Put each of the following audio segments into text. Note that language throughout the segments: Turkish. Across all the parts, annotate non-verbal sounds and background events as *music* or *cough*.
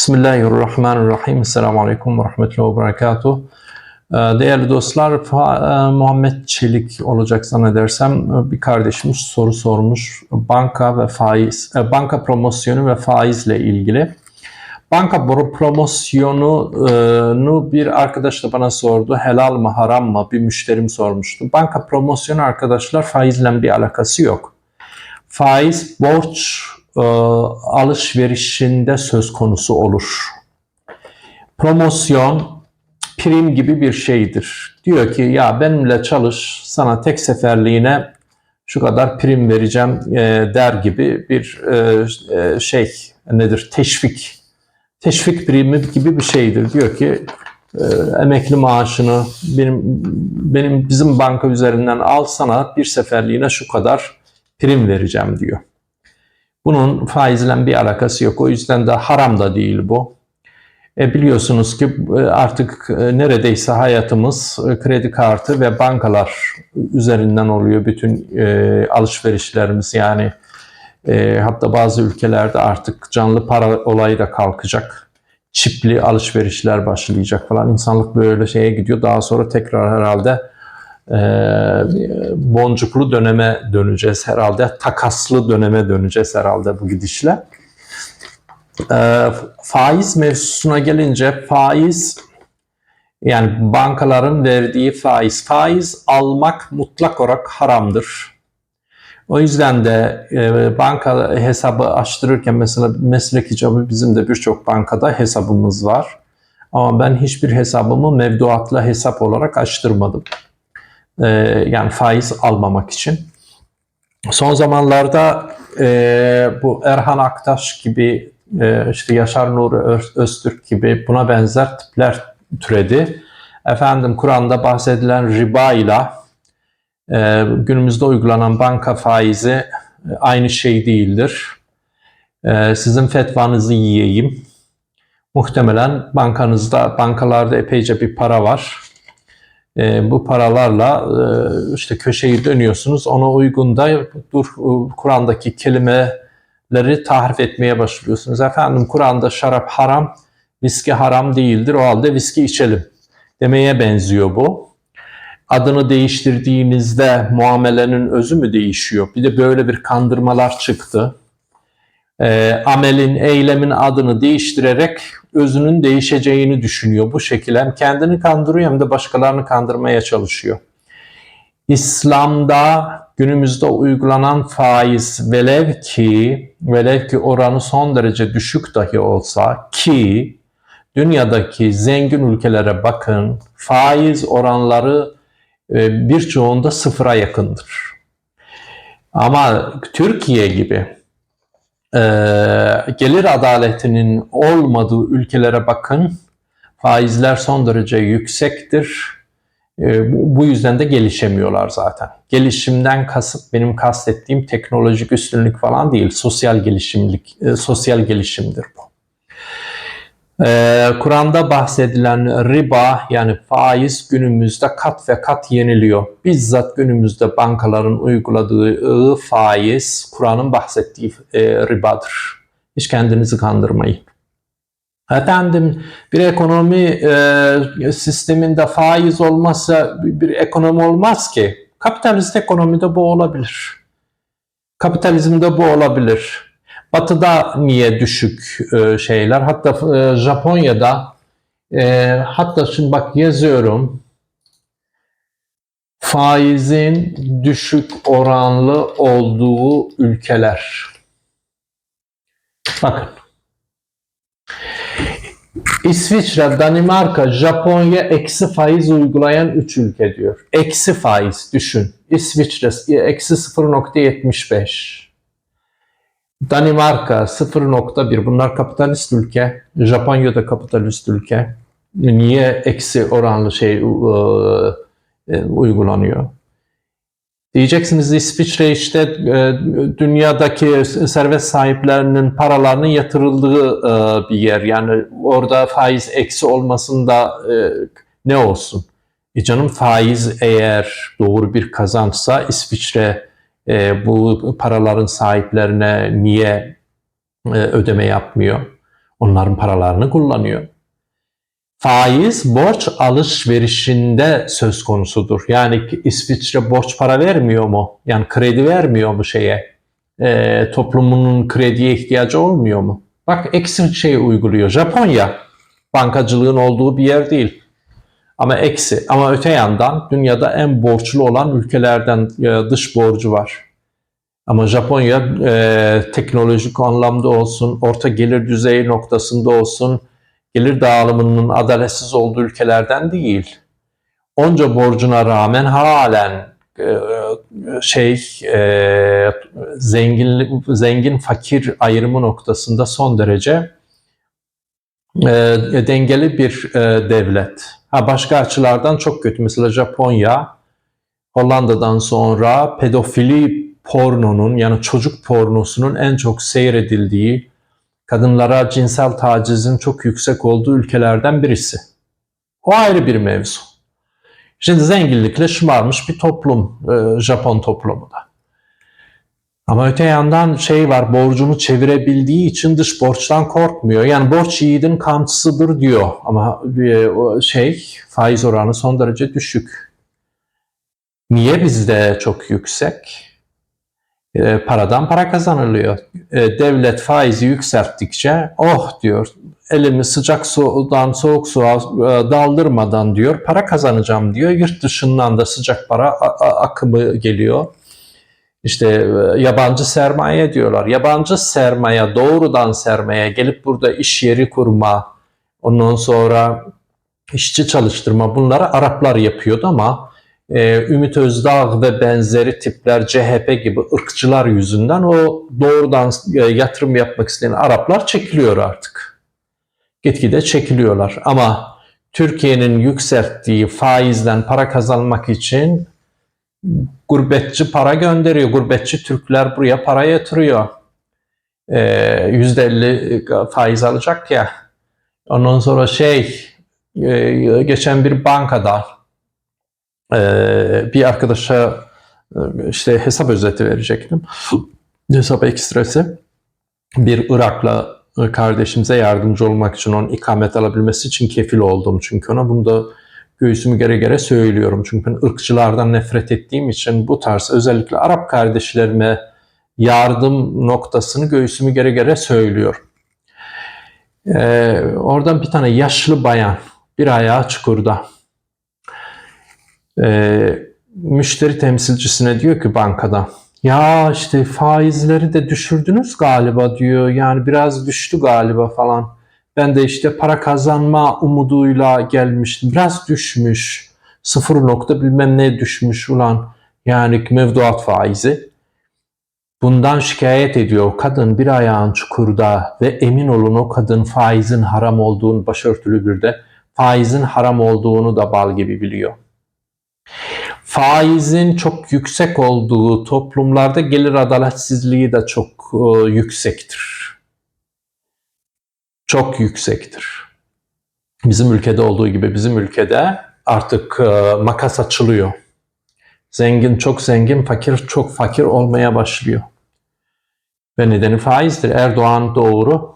Bismillahirrahmanirrahim. Esselamu Aleyküm ve Rahmetullahi ve Berekatuh. Ee, Değerli dostlar, e, Muhammed Çelik olacak zannedersem e, bir kardeşimiz soru sormuş. Banka ve faiz, e, banka promosyonu ve faizle ilgili. Banka pro- promosyonunu bir arkadaş da bana sordu. Helal mı haram mı? Bir müşterim sormuştu. Banka promosyonu arkadaşlar faizle bir alakası yok. Faiz borç e, alışverişinde söz konusu olur. Promosyon prim gibi bir şeydir. Diyor ki ya benimle çalış sana tek seferliğine şu kadar prim vereceğim e, der gibi bir e, e, şey nedir teşvik teşvik primi gibi bir şeydir. Diyor ki emekli maaşını benim benim bizim banka üzerinden al sana bir seferliğine şu kadar prim vereceğim diyor. Bunun faizle bir alakası yok. O yüzden de haram da değil bu. E biliyorsunuz ki e, artık e, neredeyse hayatımız e, kredi kartı ve bankalar üzerinden oluyor bütün alışverişlerimiz yani hatta bazı ülkelerde artık canlı para olayı da kalkacak. Çipli alışverişler başlayacak falan. İnsanlık böyle şeye gidiyor. Daha sonra tekrar herhalde boncuklu döneme döneceğiz herhalde. Takaslı döneme döneceğiz herhalde bu gidişle. E, faiz mevzusuna gelince faiz yani bankaların verdiği faiz. Faiz almak mutlak olarak haramdır. O yüzden de e, banka hesabı açtırırken mesela meslek icabı bizim de birçok bankada hesabımız var. Ama ben hiçbir hesabımı mevduatla hesap olarak açtırmadım. E, yani faiz almamak için. Son zamanlarda e, bu Erhan Aktaş gibi e, işte Yaşar Nuri Öz- Öztürk gibi buna benzer tipler türedi. Efendim Kur'an'da bahsedilen riba ile e, günümüzde uygulanan banka faizi e, aynı şey değildir. E, sizin fetvanızı yiyeyim. Muhtemelen bankanızda, bankalarda epeyce bir para var. E, bu paralarla e, işte köşeyi dönüyorsunuz. Ona uygun da dur, Kur'an'daki kelimeleri tahrif etmeye başlıyorsunuz. Efendim Kur'an'da şarap haram, viski haram değildir. O halde viski içelim demeye benziyor bu adını değiştirdiğinizde muamelenin özü mü değişiyor? Bir de böyle bir kandırmalar çıktı. Ee, amelin, eylemin adını değiştirerek özünün değişeceğini düşünüyor. Bu şekilde hem kendini kandırıyor hem de başkalarını kandırmaya çalışıyor. İslam'da günümüzde uygulanan faiz velev ki velev ki oranı son derece düşük dahi olsa ki dünyadaki zengin ülkelere bakın faiz oranları e, birçoğunda sıfıra yakındır. Ama Türkiye gibi e, gelir adaletinin olmadığı ülkelere bakın faizler son derece yüksektir. E, bu, yüzden de gelişemiyorlar zaten. Gelişimden kasıt benim kastettiğim teknolojik üstünlük falan değil, sosyal gelişimlik, e, sosyal gelişimdir bu. Ee, Kur'an'da bahsedilen riba yani faiz günümüzde kat ve kat yeniliyor. Bizzat günümüzde bankaların uyguladığı faiz Kur'an'ın bahsettiği e, ribadır. Hiç kendinizi kandırmayın. Efendim bir ekonomi e, sisteminde faiz olmazsa bir, bir ekonomi olmaz ki. Kapitalist ekonomide bu olabilir. Kapitalizmde bu olabilir. Batı'da niye düşük e, şeyler? Hatta e, Japonya'da e, hatta şimdi bak yazıyorum faizin düşük oranlı olduğu ülkeler. Bakın. İsviçre, Danimarka, Japonya eksi faiz uygulayan 3 ülke diyor. Eksi faiz düşün. İsviçre eksi 0.75. Danimarka 0.1 bunlar kapitalist ülke. Japonya da kapitalist ülke. Niye eksi oranlı şey e, e, uygulanıyor? Diyeceksiniz İsviçre işte e, dünyadaki servet sahiplerinin paralarının yatırıldığı e, bir yer. Yani orada faiz eksi olmasında e, ne olsun? E canım faiz eğer doğru bir kazançsa İsviçre e, bu paraların sahiplerine niye e, ödeme yapmıyor? Onların paralarını kullanıyor. Faiz borç alışverişinde söz konusudur. Yani İsviçre borç para vermiyor mu? Yani kredi vermiyor mu şeye? Ee, toplumunun krediye ihtiyacı olmuyor mu? Bak eksi şey uyguluyor. Japonya bankacılığın olduğu bir yer değil. Ama eksi. Ama öte yandan dünyada en borçlu olan ülkelerden e, dış borcu var. Ama Japonya e, teknolojik anlamda olsun, orta gelir düzeyi noktasında olsun, gelir dağılımının adaletsiz olduğu ülkelerden değil. Onca borcuna rağmen halen e, şey e, zengin zengin fakir ayrımı noktasında son derece e, dengeli bir e, devlet. Ha başka açılardan çok kötü. Mesela Japonya Hollanda'dan sonra pedofili pornonun yani çocuk pornosunun en çok seyredildiği, kadınlara cinsel tacizin çok yüksek olduğu ülkelerden birisi. O ayrı bir mevzu. Şimdi zenginlikle şımarmış bir toplum e, Japon toplumu da. Ama öte yandan şey var borcunu çevirebildiği için dış borçtan korkmuyor. Yani borç yiğidin kamçısıdır diyor ama e, şey faiz oranı son derece düşük. Niye bizde çok yüksek? E, paradan para kazanılıyor. E, devlet faizi yükselttikçe oh diyor elimi sıcak sudan soğuk suya e, daldırmadan diyor para kazanacağım diyor. Yurt dışından da sıcak para akımı geliyor. İşte e, yabancı sermaye diyorlar. Yabancı sermaye doğrudan sermaye gelip burada iş yeri kurma, ondan sonra işçi çalıştırma bunları Araplar yapıyordu ama e, Ümit Özdağ ve benzeri tipler CHP gibi ırkçılar yüzünden o doğrudan e, yatırım yapmak isteyen Araplar çekiliyor artık. Gitgide çekiliyorlar ama Türkiye'nin yükselttiği faizden para kazanmak için gurbetçi para gönderiyor. Gurbetçi Türkler buraya para yatırıyor. Ee, yüzde 50 faiz alacak ya. Ondan sonra şey e, geçen bir bankada e, bir arkadaşa e, işte hesap özeti verecektim. *laughs* hesap ekstresi. Bir Irak'la kardeşimize yardımcı olmak için onun ikamet alabilmesi için kefil oldum çünkü ona. Bunu da göğsümü gere gere söylüyorum. Çünkü ben ırkçılardan nefret ettiğim için bu tarz özellikle Arap kardeşlerime yardım noktasını göğsümü gere gere söylüyorum. Ee, oradan bir tane yaşlı bayan bir ayağı çukurda. Ee, müşteri temsilcisine diyor ki bankada ya işte faizleri de düşürdünüz galiba diyor. Yani biraz düştü galiba falan. Ben de işte para kazanma umuduyla gelmiştim. Biraz düşmüş. Sıfır nokta bilmem ne düşmüş ulan. Yani mevduat faizi. Bundan şikayet ediyor. Kadın bir ayağın çukurda ve emin olun o kadın faizin haram olduğunu başörtülü bir de faizin haram olduğunu da bal gibi biliyor. Faizin çok yüksek olduğu toplumlarda gelir adaletsizliği de çok e, yüksektir çok yüksektir. Bizim ülkede olduğu gibi bizim ülkede artık e, makas açılıyor. Zengin çok zengin, fakir çok fakir olmaya başlıyor. Ve nedeni faizdir. Erdoğan doğru.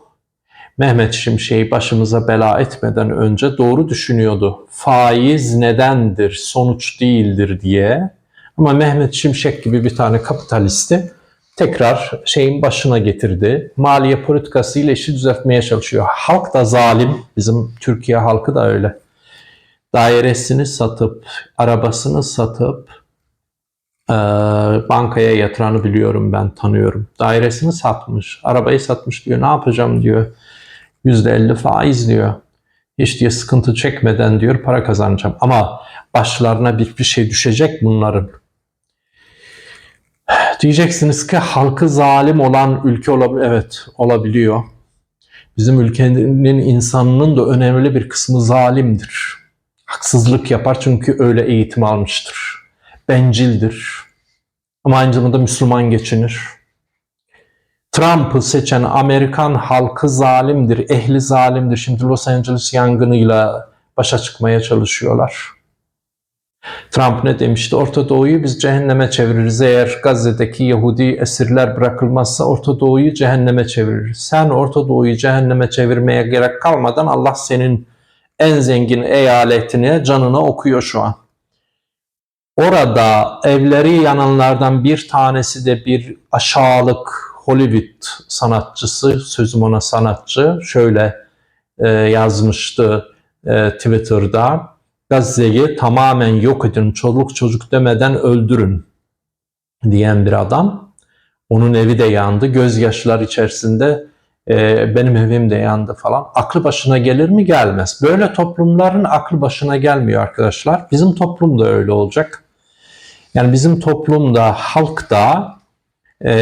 Mehmet Şimşek'i başımıza bela etmeden önce doğru düşünüyordu. Faiz nedendir, sonuç değildir diye. Ama Mehmet Şimşek gibi bir tane kapitalisti tekrar şeyin başına getirdi. Maliye politikası ile işi düzeltmeye çalışıyor. Halk da zalim. Bizim Türkiye halkı da öyle. Dairesini satıp, arabasını satıp e, bankaya yatıranı biliyorum ben, tanıyorum. Dairesini satmış, arabayı satmış diyor. Ne yapacağım diyor. %50 faiz diyor. Hiç diye sıkıntı çekmeden diyor para kazanacağım. Ama başlarına bir, bir şey düşecek bunların. Diyeceksiniz ki halkı zalim olan ülke olabilir. Evet olabiliyor. Bizim ülkenin insanının da önemli bir kısmı zalimdir. Haksızlık yapar çünkü öyle eğitim almıştır. Bencildir. Ama aynı zamanda Müslüman geçinir. Trump'ı seçen Amerikan halkı zalimdir, ehli zalimdir. Şimdi Los Angeles yangınıyla başa çıkmaya çalışıyorlar. Trump ne demişti? Orta Doğu'yu biz cehenneme çeviririz. Eğer Gazze'deki Yahudi esirler bırakılmazsa Orta Doğu'yu cehenneme çeviririz. Sen Orta Doğu'yu cehenneme çevirmeye gerek kalmadan Allah senin en zengin eyaletine canını okuyor şu an. Orada evleri yananlardan bir tanesi de bir aşağılık Hollywood sanatçısı, sözüm ona sanatçı, şöyle e, yazmıştı e, Twitter'da. Gazze'yi tamamen yok edin, çoluk çocuk demeden öldürün diyen bir adam. Onun evi de yandı, gözyaşlar içerisinde e, benim evim de yandı falan. Aklı başına gelir mi? Gelmez. Böyle toplumların aklı başına gelmiyor arkadaşlar. Bizim toplum da öyle olacak. Yani bizim toplumda, halkta e,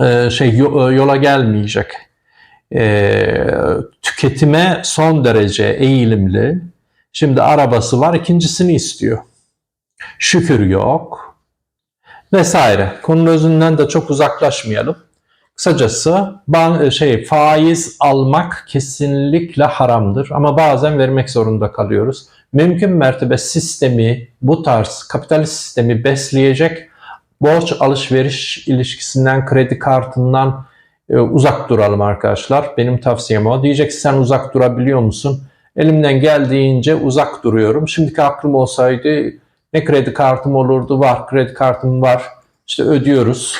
e, şey yo- yola gelmeyecek. E, tüketime son derece eğilimli. Şimdi arabası var, ikincisini istiyor. Şükür yok. Vesaire. Konunun özünden de çok uzaklaşmayalım. Kısacası ban şey faiz almak kesinlikle haramdır ama bazen vermek zorunda kalıyoruz. Mümkün mertebe sistemi bu tarz kapitalist sistemi besleyecek borç alışveriş ilişkisinden kredi kartından e, uzak duralım arkadaşlar. Benim tavsiyem o. Diyeceksin sen uzak durabiliyor musun? Elimden geldiğince uzak duruyorum. Şimdiki aklım olsaydı ne kredi kartım olurdu? Var kredi kartım var. İşte ödüyoruz.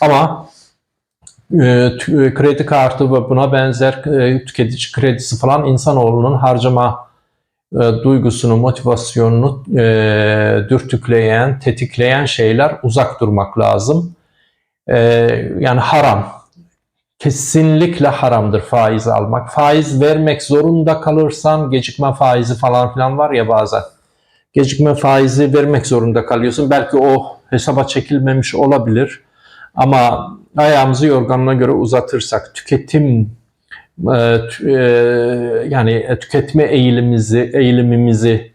Ama e, tü- kredi kartı ve buna benzer e, tüketici kredisi falan insanoğlunun harcama e, duygusunu, motivasyonunu e, dürtükleyen, tetikleyen şeyler uzak durmak lazım. E, yani haram. Kesinlikle haramdır faiz almak. Faiz vermek zorunda kalırsan gecikme faizi falan filan var ya bazen. Gecikme faizi vermek zorunda kalıyorsun. Belki o hesaba çekilmemiş olabilir. Ama ayağımızı yorganına göre uzatırsak tüketim e, e, yani tüketme eğilimimizi eğilimimizi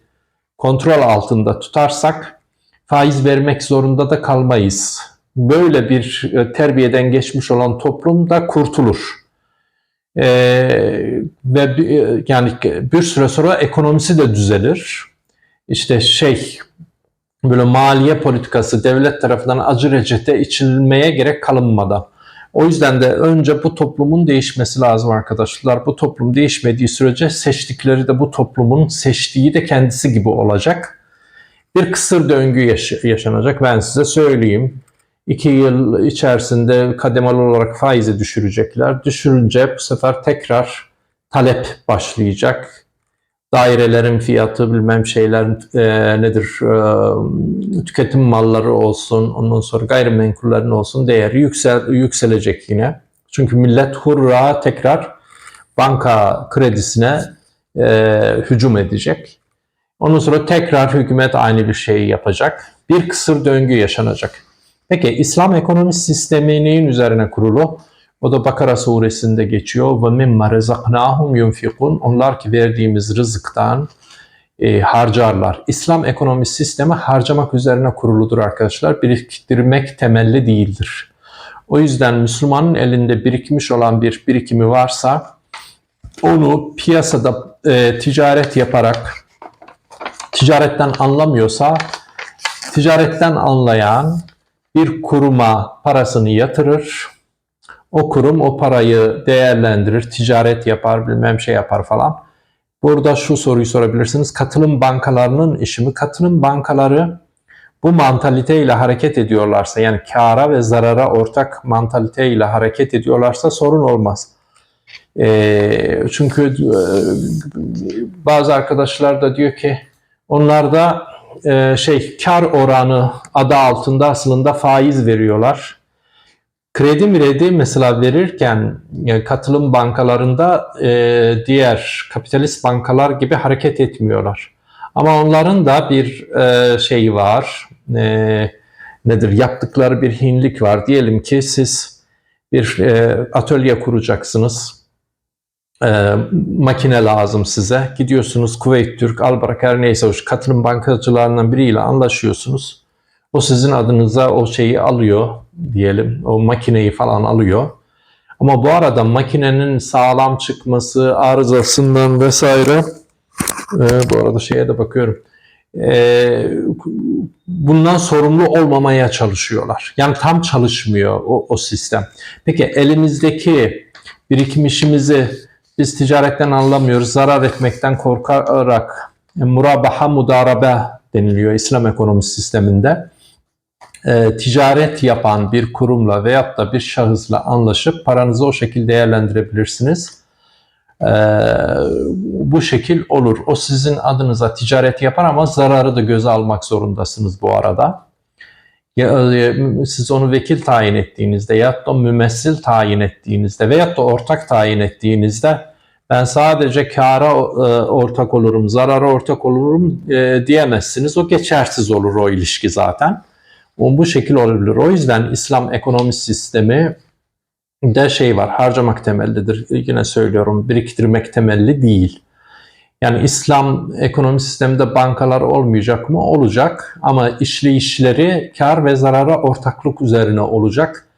kontrol altında tutarsak faiz vermek zorunda da kalmayız. Böyle bir e, terbiyeden geçmiş olan toplum da kurtulur. E, ve e, yani bir süre sonra ekonomisi de düzelir. İşte şey böyle maliye politikası devlet tarafından acı reçete içilmeye gerek kalınmadan. O yüzden de önce bu toplumun değişmesi lazım arkadaşlar. Bu toplum değişmediği sürece seçtikleri de bu toplumun seçtiği de kendisi gibi olacak. Bir kısır döngü yaş- yaşanacak ben size söyleyeyim. İki yıl içerisinde kademeli olarak faizi düşürecekler. Düşürünce bu sefer tekrar talep başlayacak. Dairelerin fiyatı bilmem şeylerin e, nedir e, tüketim malları olsun ondan sonra gayrimenkullerin olsun değeri yüksel, yükselecek yine. Çünkü millet hurra tekrar banka kredisine e, hücum edecek. Ondan sonra tekrar hükümet aynı bir şeyi yapacak. Bir kısır döngü yaşanacak. Peki İslam ekonomi sistemi neyin üzerine kurulu? O da Bakara suresinde geçiyor. Ve mimma rezaknahum yunfikun. Onlar ki verdiğimiz rızıktan e, harcarlar. İslam ekonomi sistemi harcamak üzerine kuruludur arkadaşlar. Biriktirmek temelli değildir. O yüzden Müslümanın elinde birikmiş olan bir birikimi varsa onu piyasada e, ticaret yaparak ticaretten anlamıyorsa ticaretten anlayan bir kuruma parasını yatırır. O kurum o parayı değerlendirir, ticaret yapar, bilmem şey yapar falan. Burada şu soruyu sorabilirsiniz. Katılım bankalarının işi mi? Katılım bankaları bu mantaliteyle hareket ediyorlarsa yani kara ve zarara ortak mantaliteyle hareket ediyorlarsa sorun olmaz. Ee, çünkü e, bazı arkadaşlar da diyor ki onlarda e, şey kar oranı adı altında aslında faiz veriyorlar. Kredi miredi mesela verirken yani katılım bankalarında e, diğer kapitalist bankalar gibi hareket etmiyorlar. Ama onların da bir e, şeyi var. E, nedir? Yaptıkları bir hinlik var. Diyelim ki siz bir e, atölye kuracaksınız. E, makine lazım size. Gidiyorsunuz Kuveyt Türk, Albarak her neyse o katılım bankacılarından biriyle anlaşıyorsunuz. O sizin adınıza o şeyi alıyor diyelim. O makineyi falan alıyor. Ama bu arada makinenin sağlam çıkması, arızasından vesaire e, bu arada şeye de bakıyorum. e, bundan sorumlu olmamaya çalışıyorlar. Yani tam çalışmıyor o, o sistem. Peki elimizdeki birikim işimizi biz ticaretten anlamıyoruz, zarar etmekten korkarak e, murabaha mudarabe deniliyor İslam ekonomi sisteminde. E, ticaret yapan bir kurumla veyahut da bir şahısla anlaşıp paranızı o şekilde değerlendirebilirsiniz. E, bu şekil olur. O sizin adınıza ticaret yapar ama zararı da göze almak zorundasınız bu arada. Ya, e, siz onu vekil tayin ettiğinizde ya da mümessil tayin ettiğinizde veyahut da ortak tayin ettiğinizde ben sadece kara e, ortak olurum, zarara ortak olurum e, diyemezsiniz. O geçersiz olur o ilişki zaten. O bu şekil olabilir. O yüzden İslam ekonomi sistemi de şey var, harcamak temellidir. Yine söylüyorum, biriktirmek temelli değil. Yani İslam ekonomi sisteminde bankalar olmayacak mı? Olacak. Ama işleyişleri kar ve zarara ortaklık üzerine olacak.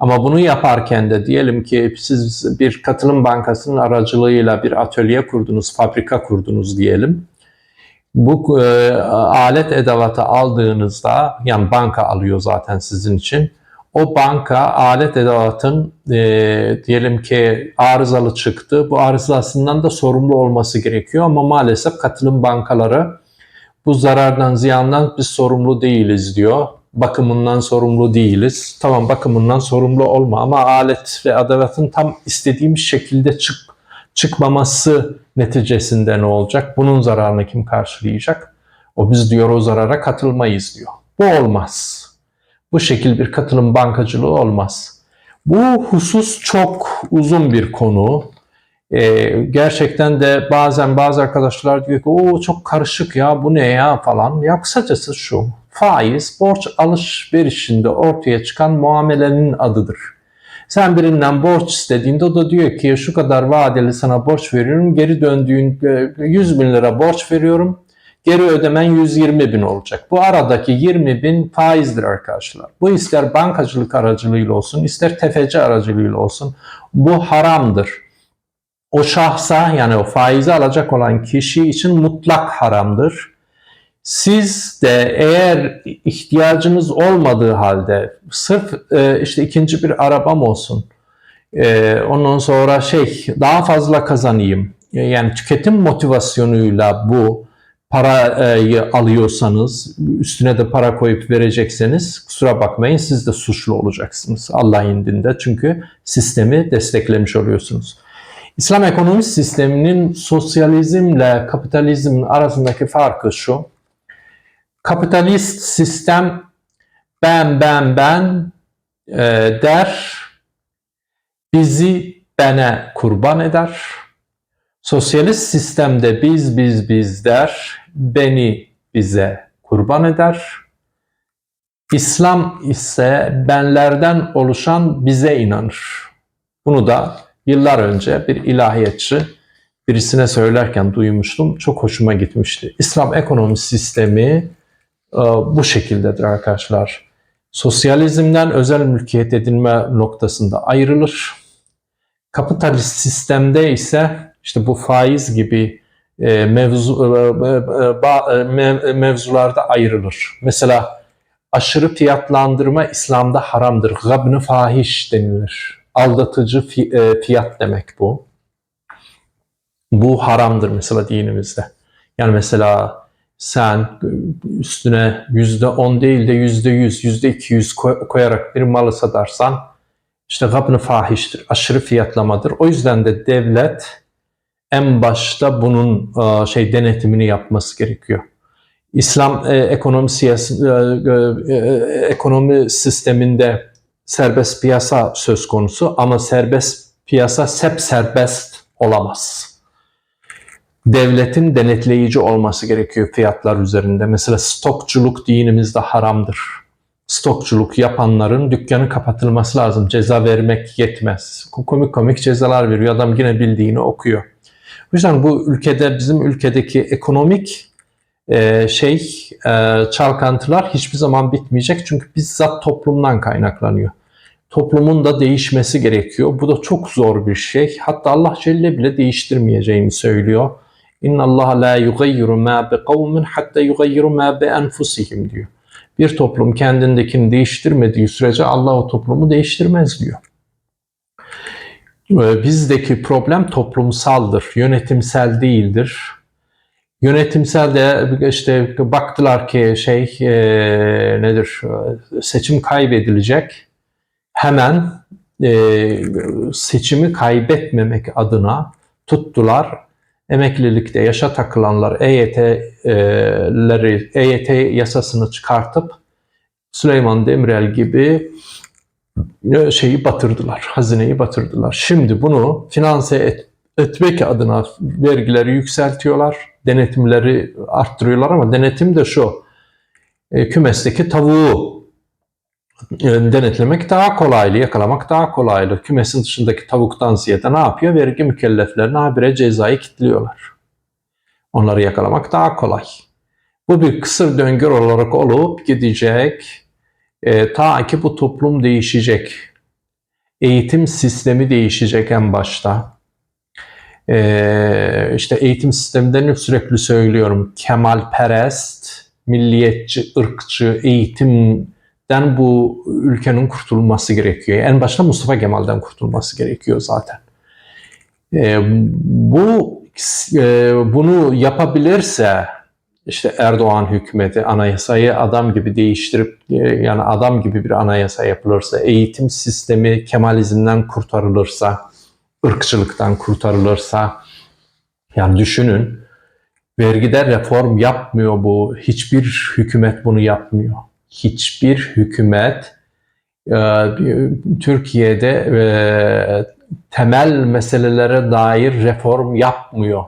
Ama bunu yaparken de diyelim ki siz bir katılım bankasının aracılığıyla bir atölye kurdunuz, fabrika kurdunuz diyelim. Bu e, alet edevatı aldığınızda, yani banka alıyor zaten sizin için. O banka alet edevatın e, diyelim ki arızalı çıktı. Bu arızasından da sorumlu olması gerekiyor ama maalesef katılım bankaları bu zarardan, ziyandan biz sorumlu değiliz diyor. Bakımından sorumlu değiliz. Tamam bakımından sorumlu olma ama alet ve edevatın tam istediğimiz şekilde çık çıkmaması neticesinde ne olacak? Bunun zararını kim karşılayacak? O biz diyor o zarara katılmayız diyor. Bu olmaz. Bu şekil bir katılım bankacılığı olmaz. Bu husus çok uzun bir konu. Ee, gerçekten de bazen bazı arkadaşlar diyor ki o çok karışık ya bu ne ya falan. Ya kısacası şu faiz borç alışverişinde ortaya çıkan muamelenin adıdır. Sen birinden borç istediğinde o da diyor ki şu kadar vadeli sana borç veriyorum. Geri döndüğün 100 bin lira borç veriyorum. Geri ödemen 120 bin olacak. Bu aradaki 20 bin faizdir arkadaşlar. Bu ister bankacılık aracılığıyla olsun ister tefeci aracılığıyla olsun. Bu haramdır. O şahsa yani o faizi alacak olan kişi için mutlak haramdır. Siz de eğer ihtiyacınız olmadığı halde sırf e, işte ikinci bir arabam olsun, e, ondan sonra şey daha fazla kazanayım, yani tüketim motivasyonuyla bu parayı alıyorsanız, üstüne de para koyup verecekseniz kusura bakmayın siz de suçlu olacaksınız Allah indinde. Çünkü sistemi desteklemiş oluyorsunuz. İslam ekonomi sisteminin sosyalizmle kapitalizmin arasındaki farkı şu. Kapitalist sistem ben ben ben e, der, bizi bene kurban eder. Sosyalist sistemde biz biz biz der, beni bize kurban eder. İslam ise benlerden oluşan bize inanır. Bunu da yıllar önce bir ilahiyatçı birisine söylerken duymuştum. Çok hoşuma gitmişti. İslam ekonomi sistemi bu şekildedir arkadaşlar. Sosyalizmden özel mülkiyet edinme noktasında ayrılır. Kapitalist sistemde ise işte bu faiz gibi e, mevzu, e, mevzularda ayrılır. Mesela aşırı fiyatlandırma İslam'da haramdır. Gabn-ı fahiş denilir. Aldatıcı fiyat demek bu. Bu haramdır mesela dinimizde. Yani mesela sen üstüne yüzde on değil de yüzde yüz, yüzde iki yüz koyarak bir malı satarsan işte gabn fahiştir, aşırı fiyatlamadır. O yüzden de devlet en başta bunun e, şey denetimini yapması gerekiyor. İslam e, ekonomi siyasi, e, ekonomi sisteminde serbest piyasa söz konusu ama serbest piyasa sep serbest olamaz devletin denetleyici olması gerekiyor fiyatlar üzerinde. Mesela stokçuluk dinimizde haramdır. Stokçuluk yapanların dükkanı kapatılması lazım. Ceza vermek yetmez. Komik komik cezalar veriyor. Adam yine bildiğini okuyor. O yüzden bu ülkede bizim ülkedeki ekonomik e, şey e, çalkantılar hiçbir zaman bitmeyecek. Çünkü bizzat toplumdan kaynaklanıyor. Toplumun da değişmesi gerekiyor. Bu da çok zor bir şey. Hatta Allah Celle bile değiştirmeyeceğini söylüyor İnna Allah la yugayyiru ma bi kavmin hatta yugayyiru ma bi enfusihim diyor. Bir toplum kendindekini değiştirmediği sürece Allah o toplumu değiştirmez diyor. Ee, Bizdeki problem toplumsaldır, yönetimsel değildir. Yönetimsel de işte baktılar ki şey e, nedir seçim kaybedilecek. Hemen e, seçimi kaybetmemek adına tuttular. Emeklilikte yaşa takılanlar EYT'leri EYT yasasını çıkartıp Süleyman Demirel gibi e, şeyi batırdılar, hazineyi batırdılar. Şimdi bunu finanse et, etmek adına vergileri yükseltiyorlar, denetimleri arttırıyorlar ama denetim de şu, e, kümesteki tavuğu denetlemek daha kolaylı, yakalamak daha kolaylı. Kümesin dışındaki tavuktan ziyade ne yapıyor? Vergi mükelleflerine habire cezayı kilitliyorlar. Onları yakalamak daha kolay. Bu bir kısır döngü olarak olup gidecek. E, ta ki bu toplum değişecek. Eğitim sistemi değişecek en başta. E, işte eğitim sisteminden sürekli söylüyorum. Kemalperest, milliyetçi, ırkçı eğitimden bu ülkenin kurtulması gerekiyor. En başta Mustafa Kemal'den kurtulması gerekiyor zaten. E, bu e, bunu yapabilirse işte Erdoğan hükümeti anayasayı adam gibi değiştirip e, yani adam gibi bir anayasa yapılırsa, eğitim sistemi Kemalizmden kurtarılırsa, ırkçılıktan kurtarılırsa yani düşünün vergide reform yapmıyor bu. Hiçbir hükümet bunu yapmıyor. Hiçbir hükümet e, Türkiye'de e, temel meselelere dair reform yapmıyor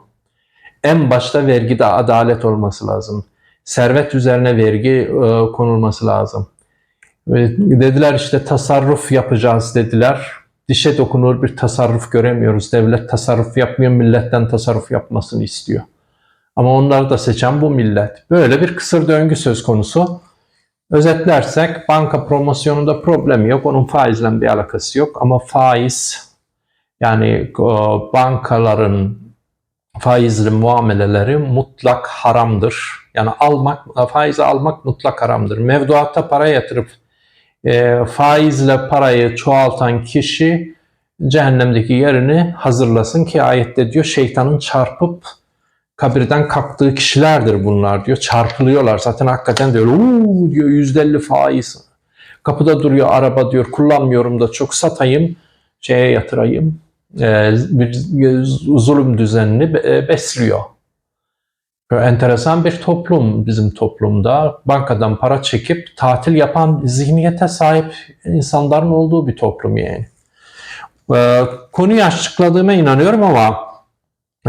en başta vergide adalet olması lazım. Servet üzerine vergi e, konulması lazım. Dediler işte tasarruf yapacağız dediler. Dişe dokunur bir tasarruf göremiyoruz. Devlet tasarruf yapmıyor, milletten tasarruf yapmasını istiyor. Ama onları da seçen bu millet. Böyle bir kısır döngü söz konusu. Özetlersek banka promosyonunda problem yok. Onun faizle bir alakası yok. Ama faiz yani bankaların faizli muameleleri mutlak haramdır. Yani almak, faizi almak mutlak haramdır. Mevduatta para yatırıp e, faizle parayı çoğaltan kişi cehennemdeki yerini hazırlasın ki ayette diyor şeytanın çarpıp kabirden kalktığı kişilerdir bunlar diyor. Çarpılıyorlar zaten hakikaten diyor. Uuu diyor yüzde elli faiz. Kapıda duruyor araba diyor kullanmıyorum da çok satayım şeye yatırayım e, zulüm düzenini e, besliyor. Böyle enteresan bir toplum bizim toplumda. Bankadan para çekip tatil yapan zihniyete sahip insanların olduğu bir toplum yani. E, konuyu açıkladığıma inanıyorum ama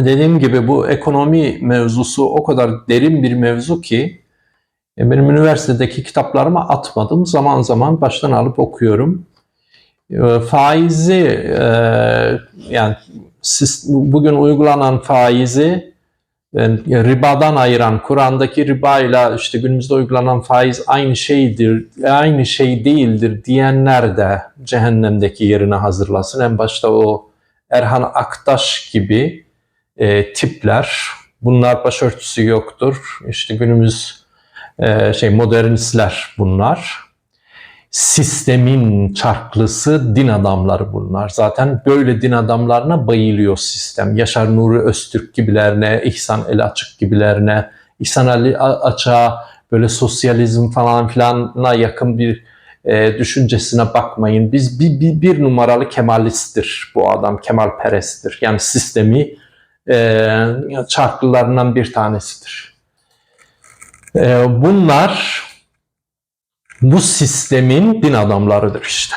dediğim gibi bu ekonomi mevzusu o kadar derin bir mevzu ki benim üniversitedeki kitaplarımı atmadım. Zaman zaman baştan alıp okuyorum. Ee, faizi e, yani bugün uygulanan faizi ribadan ayıran Kur'an'daki riba ile işte günümüzde uygulanan faiz aynı şeydir, aynı şey değildir diyenler de cehennemdeki yerine hazırlasın. En başta o Erhan Aktaş gibi e, tipler, bunlar başörtüsü yoktur. İşte günümüz e, şey modernistler bunlar sistemin çarklısı din adamları bunlar. Zaten böyle din adamlarına bayılıyor sistem. Yaşar Nuri Öztürk gibilerine, İhsan El Açık gibilerine, İhsan Ali Açık'a böyle sosyalizm falan filana yakın bir e, düşüncesine bakmayın. Biz bir, bir, bir numaralı Kemalisttir bu adam, Kemalperesttir. Yani sistemi e, çarklılarından bir tanesidir. E, bunlar bu sistemin din adamlarıdır işte.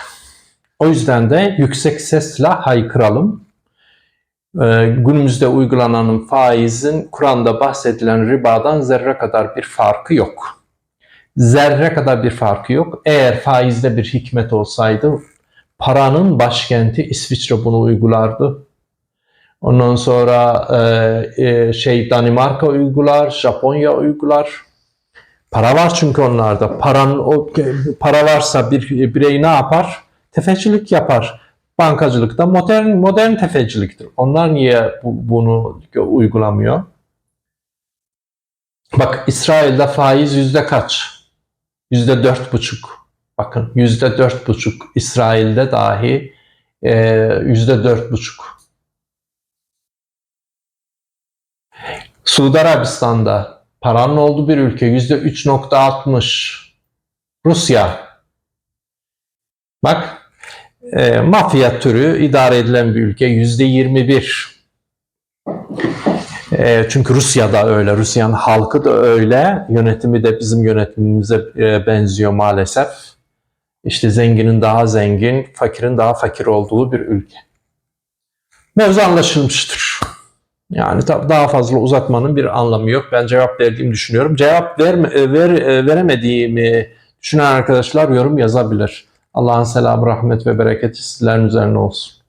O yüzden de yüksek sesle haykıralım. Ee, günümüzde uygulananın faizin Kur'an'da bahsedilen ribadan zerre kadar bir farkı yok. Zerre kadar bir farkı yok. Eğer faizde bir hikmet olsaydı paranın başkenti İsviçre bunu uygulardı. Ondan sonra e, e, şey Danimarka uygular, Japonya uygular. Para var çünkü onlarda. Paran o para varsa bir birey ne yapar? Tefecilik yapar. Bankacılık da modern modern tefeciliktir. Onlar niye bu, bunu uygulamıyor? Bak İsrail'de faiz yüzde kaç? Yüzde dört buçuk. Bakın yüzde dört buçuk. İsrail'de dahi e, yüzde dört buçuk. Suudi Arabistan'da paranın olduğu bir ülke yüzde 3.60. Rusya. Bak e, mafya türü idare edilen bir ülke yüzde 21. E, çünkü Rusya'da öyle, Rusya'nın halkı da öyle, yönetimi de bizim yönetimimize e, benziyor maalesef. İşte zenginin daha zengin, fakirin daha fakir olduğu bir ülke. Mevzu anlaşılmıştır. Yani daha fazla uzatmanın bir anlamı yok. Ben cevap verdiğimi düşünüyorum. Cevap verme, e, ver, e, veremediğimi düşünen arkadaşlar yorum yazabilir. Allah'ın selamı, rahmet ve bereketi sizlerin üzerine olsun.